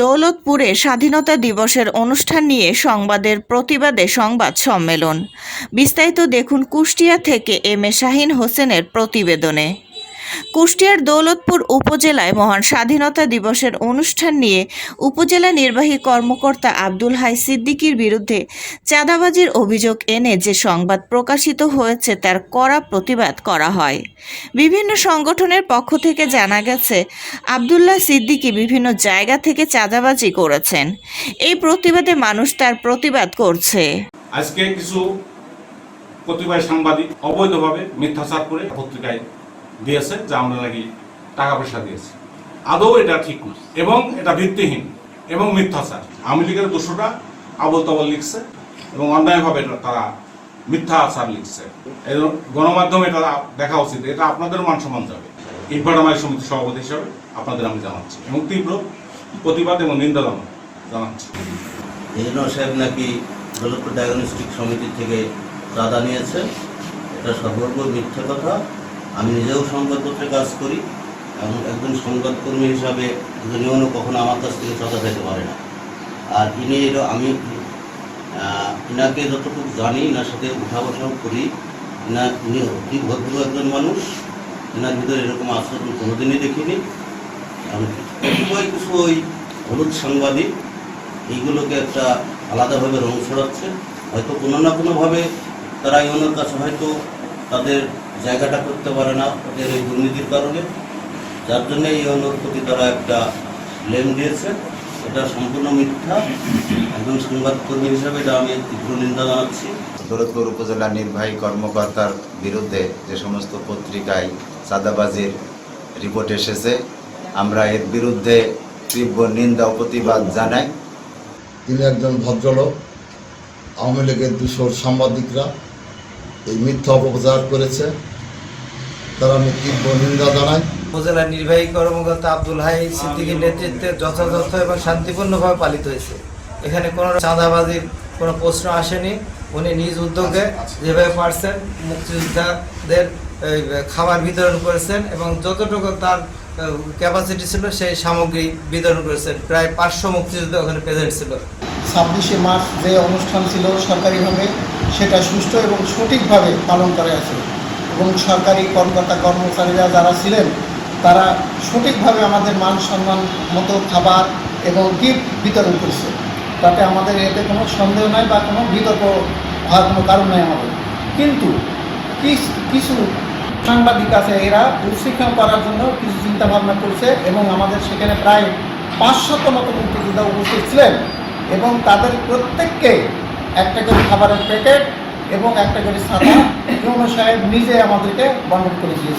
দৌলতপুরে স্বাধীনতা দিবসের অনুষ্ঠান নিয়ে সংবাদের প্রতিবাদে সংবাদ সম্মেলন। বিস্তারিত দেখুন কুষ্টিয়া থেকে এম এ শাহিন হোসেনের প্রতিবেদনে। কুষ্টিয়ার দৌলতপুর উপজেলায় মহান স্বাধীনতা দিবসের অনুষ্ঠান নিয়ে উপজেলা নির্বাহী কর্মকর্তা আব্দুল হাই সিদ্দিকীর বিরুদ্ধে চাঁদাবাজির অভিযোগ এনে যে সংবাদ প্রকাশিত হয়েছে তার কড়া প্রতিবাদ করা হয়। বিভিন্ন সংগঠনের পক্ষ থেকে জানা গেছে, আবদুল্লাহ সিদ্দিকী বিভিন্ন জায়গা থেকে চাঁদাবাজি করেছেন। এই প্রতিবাদে মানুষ তার প্রতিবাদ করছে। আজকে কিছু কতিপয় সাংবাদিক অবৈধভাবে মিথ্যাচার করে পত্রিকায় দিয়েছে, যা আমরা নাকি টাকা পয়সা দিয়েছি। আদৌ এটা ঠিক না এবং এটা ভিত্তিহীন এবং মিথ্যাচার। আওয়ামী লীগের দোষরা আবল তাবল লিখছে এবং অন্যায়ভাবে তারা মিথ্যা আচার লিখছে গণমাধ্যমে এটা দেখা উচিত। এটা আপনাদের মান সম্মান যাবে। ইটভাটামাই সমিতি সভাপতি হিসাবে আপনাদের আমি জানাচ্ছি এবং তীব্র প্রতিবাদ এবং নিন্দা জানা- জানাচ্ছি। সাহেব নাকি ডায়াগনস্টিক সমিতি থেকে চাঁদা নিয়েছে। এটা সর্বর্ব মিথ্যে কথা। আমি নিজেও সংবাদপত্রে কাজ করি এবং একজন সংবাদকর্মী হিসাবে উনিও কখনো আমার কাছ থেকে চাঁদা পেতে পারে না। আর ইনি এলো, আমি ইনাকে যতটুকু জানি, ইনার সাথে উঠা বসাও করি। ইনা, ইনি অতি ভদ্র একজন মানুষ। এনার ভিতরে এরকম আচরণ কোনোদিনই দেখিনি। কতিপয় কিছু ওই হলুদ সাংবাদিক, এইগুলোকে একটা আলাদাভাবে রং ছড়াচ্ছে। হয়তো কোনো না কোনোভাবে তারা ইউনোর কাছে হয়তো তাদের জায়গাটা করতে পারে না তাদের এই দুর্নীতির কারণে। যার জন্য এই ইউনোর প্রতি তারা একটা লেম দিয়েছে। এটা সম্পূর্ণ মিথ্যা। একজন সংবাদকর্মী হিসাবে এটা আমি তীব্র নিন্দা জানাচ্ছি। দৌলতপুর উপজেলা নির্বাহী কর্মকর্তার বিরুদ্ধে যে সমস্ত পত্রিকায় চাঁদাবাজির রিপোর্ট এসেছে আমরা এর বিরুদ্ধে তীব্র নিন্দা ও প্রতিবাদ জানাই। তিনি একজন ভদ্রলোক। আওয়ামী লীগের দুশোর সাংবাদিকরা। এই মিথ্যা অপপ্রচার করেছে। তার নির্বাহী কর্মকর্তা আব্দুল হাই নেতৃত্বে যথাযথ এবং শান্তিপূর্ণভাবে পালিত হয়েছে। এখানে কোনো চাঁদাবাজির কোনো প্রশ্ন আসেনি। উনি নিজ উদ্যোগে যেভাবে পারছেন মুক্তিযোদ্ধাদের খাবার বিতরণ করেছেন এবং যতটুকু তার ক্যাপাসিটি ছিল সেই সামগ্রী বিতরণ করেছেন। প্রায় পাঁচশো মুক্তিযোদ্ধা ওখানে প্রেজেন্ট ছিল। ছাব্বিশে মার্চ যে অনুষ্ঠান ছিল সরকারিভাবে, সেটা সুষ্ঠু এবং সঠিকভাবে পালন করে আছে। এবং সরকারি কর্মকর্তা, কর্মচারীরা যারা ছিলেন, তারা সঠিকভাবে আমাদের মান সম্মান মতো খাবার এবং গিফট বিতরণ করছে। তাতে আমাদের এতে কোনো সন্দেহ নাই বা কোনো বিতর্ক হওয়ার কোনো কারণ নেই আমাদের। কিন্তু কিছু সাংবাদিক আছে, এরা উচ্ছৃঙ্খল করার জন্য কিছু চিন্তাভাবনা করছে এবং আমাদের সেখানে প্রায় পাঁচশত মতো মুক্তিযোদ্ধা উপস্থিত ছিলেন। এবং তাদের প্রত্যেককে একটা করে খাবারের প্যাকেট এবং একটা করে ছাতা ইউনো সাহেব নিজে আমাদেরকে বন্ধন করে দিয়েছে